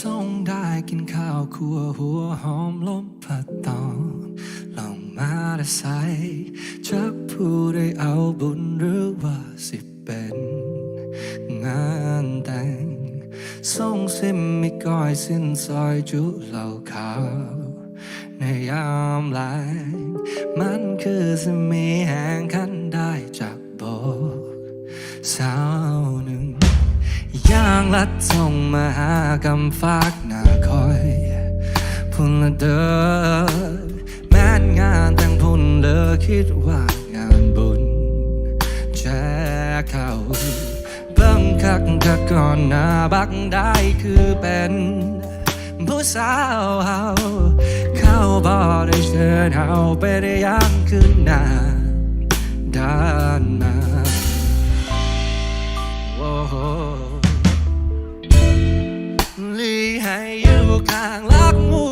ส่งได้กินข้าวครัวหัวหอมลมพัดตอนลองมาได้ใสจะพูดได้เอาบุญหรือว่าสิเป็น ส่งซิมมีก้อยสิ้นซอยจุเหล่าขาวในยามแลมันคือสมีแห่งคันได้จากโบกสาวหนึ่งย่างลัดส่งมาหากำฝากหน้าคอยพุ่นละเดินแม้นงานแต่งพุ่นเลิกคิดว่างานบุญ คักคักก่อนหน้าบักได้คือเป็นผู้สาวเฮาเข้าบ่ได้เชิญเฮาไปได้ยังคืนหน้าด้านหน้าโอ้โหลีให้อยู่ข้างลักมู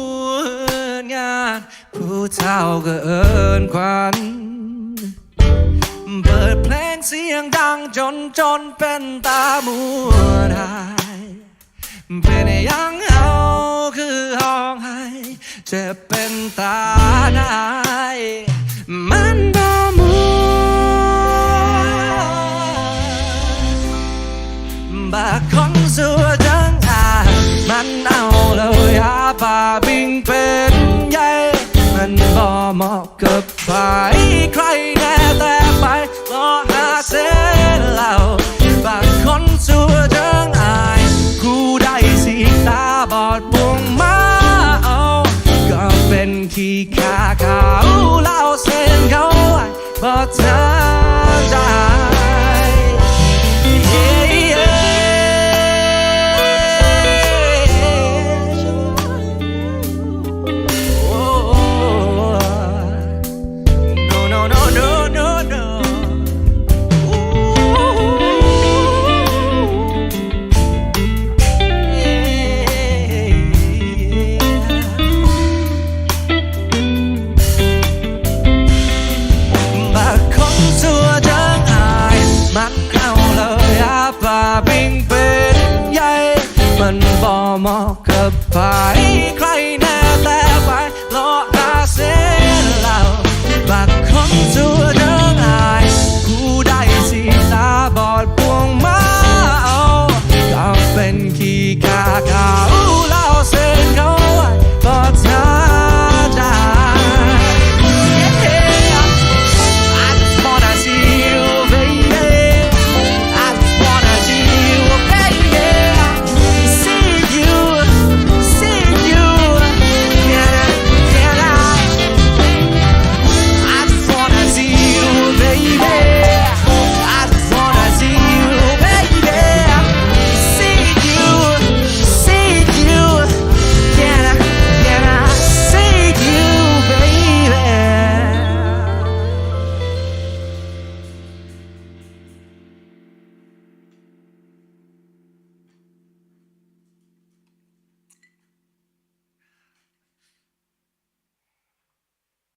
ลงาน ผู้เฒ่าก็เอินควัน เสียงดังจนจนเป็นตามัวได้ เป็นยังเอาคือห้องให้จะเป็นตาไหนมันบ่มัวบากคนสัวจังอามันเอาเลยอาป่าบิงเป็นใหญ่มันบ่เหมาะกับใค เหมาะกับใครใคร